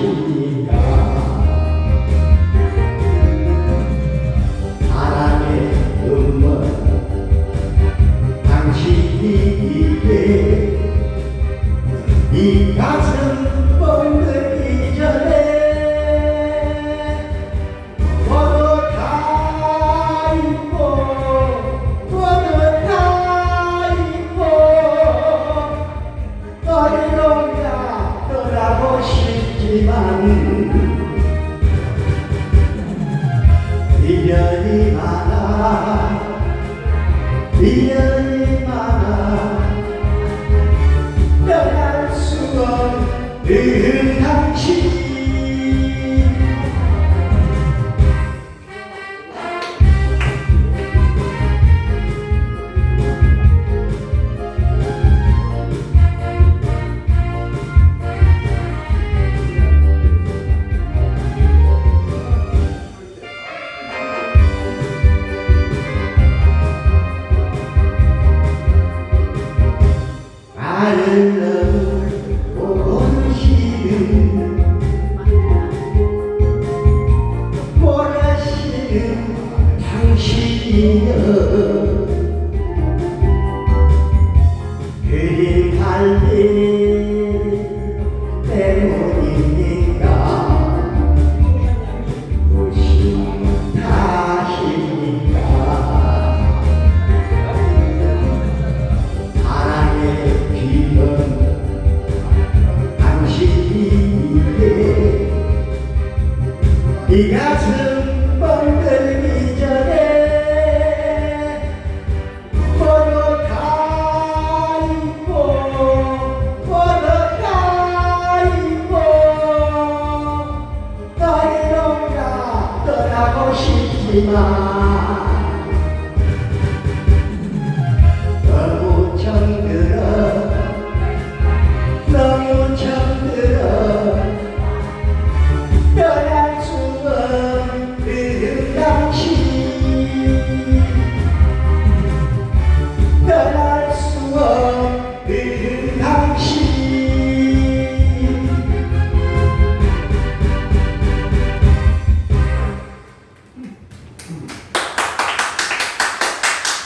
때문이니 떠나고 싶지만 미련이 많아. 미련 당신이여 그림 달리 때문이니까 무심 탓이니까 사랑의 귀는 당신이기에 이 가슴 mar.